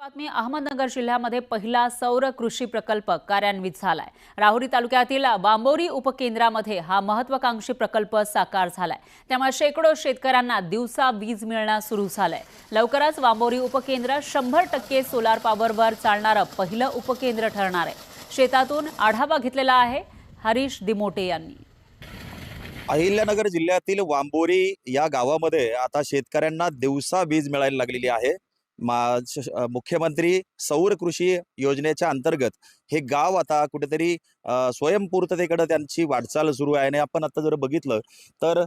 बातमी अहमदनगर जिल्ह्यामध्ये पहिला सौर कृषी प्रकल्प कार्यान्वित झालाय. राहुरी तालुक्यातील बांबोरी उपकेंद्रामध्ये हा महत्वाकांक्षी प्रकल्प साकार झालाय. त्यामुळे शेकडो शेतकऱ्यांना दिवसा वीज मिळणं सुरू झालंय. लवकरच बांबोरी उपकेंद्र शंभर टक्के सोलार पॉवरवर चालणारं पहिलं उपकेंद्र ठरणार आहे. शेतातून आढावा घेतलेला आहे हरीश दिमोटे यांनी. अहिल्यानगर जिल्ह्यातील वांबोरी या गावामध्ये आता शेतकऱ्यांना दिवसा वीज मिळायला लागलेली आहे. मुख्यमंत्री सौर कृषी योजनेच्या अंतर्गत हे गाव आता कुठेतरी स्वयंपूर्ततेकडे त्यांची वाटचाल सुरू आहे. आणि आपण आता जर बघितलं तर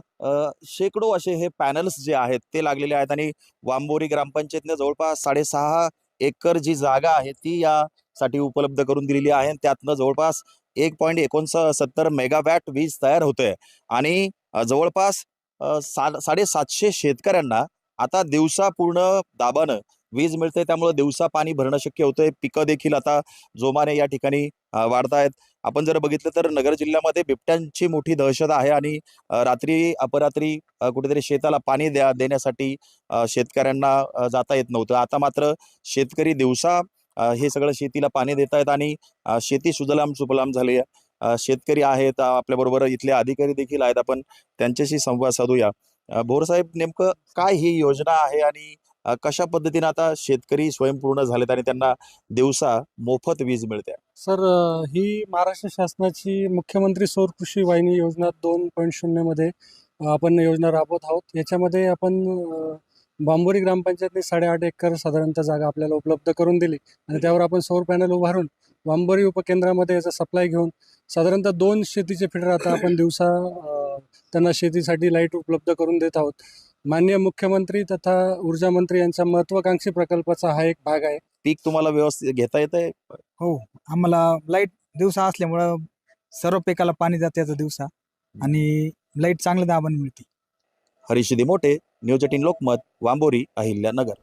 शेकडो असे हे पॅनल्स जे आहेत ते लागलेले आहेत. आणि वांबोरी ग्रामपंचायतने जवळपास साडेसहा एकर जी जागा आहे ती यासाठी उपलब्ध करून दिलेली आहे. त्यातनं जवळपास एक पॉईंट एकोणसत्तर मेगावॅट वीज तयार होते आणि जवळपास सा साडेसातशे शेतकऱ्यांना आता दिवसा पूर्ण दाबानं वीज मिळते त्यामुळे दिवसा पाणी भरणं शक्य होतंय. पिकं देखील आता जोमाने या ठिकाणी वाढतायत. आपण जर बघितलं तर नगर जिल्ह्यामध्ये बिबट्यांची मोठी दहशत आहे आणि रात्री अपरात्री कुठेतरी शेताला पाणी द्या देण्यासाठी शेतकऱ्यांना जाता येत नव्हतं. आता मात्र शेतकरी दिवसा हे सगळं शेतीला पाणी देत आहेत आणि शेती सुजलाम सुफलाम झाली आहे. शेतकरी आहेत आपल्याबरोबर इथले अधिकारी देखील आहेत. आपण त्यांच्याशी संवाद साधूया. भोर भोरसाहेब नेमकं काय ही योजना आहे आणि कशा पद्धतीने आता शेतकरी स्वयंपूर्ण झालेत आणि त्यांना दिवसा मोफत वीज मिळते? सर ही महाराष्ट्र शासनाची मुख्यमंत्री सौर कृषी वाहिनी योजना दोन पॉईंट शून्यमध्ये आपण योजना राबवत आहोत. याच्यामध्ये आपण बांबोरी ग्रामपंचायतने साडेआठ एकर साधारणतः जागा आपल्याला उपलब्ध करून दिली. आणि त्यावर आपण सौर पॅनल उभारून बांबोरी उपकेंद्रामध्ये याचा सप्लाय घेऊन साधारणतः दोन शेतीचे फिटर आता आपण दिवसा त्यांना शेतीसाठी लाइट उपलब्ध करून देत आहोत. माननीय मुख्यमंत्री तथा ऊर्जा मंत्री यांच्या महत्वाकांक्षी प्रकल्पाचा हा एक भाग आहे. पीक तुम्हाला व्यवस्थित घेता येत आहे हो आम्हाला लाइट दिवसा असल्यामुळं सर्व पिकाला पाणी जाते याचं दिवसा आणि लाइट चांगल्या दाबाने मिळते. Harish Mothe news eighteen Lokmat Wambori Ahilyanagar.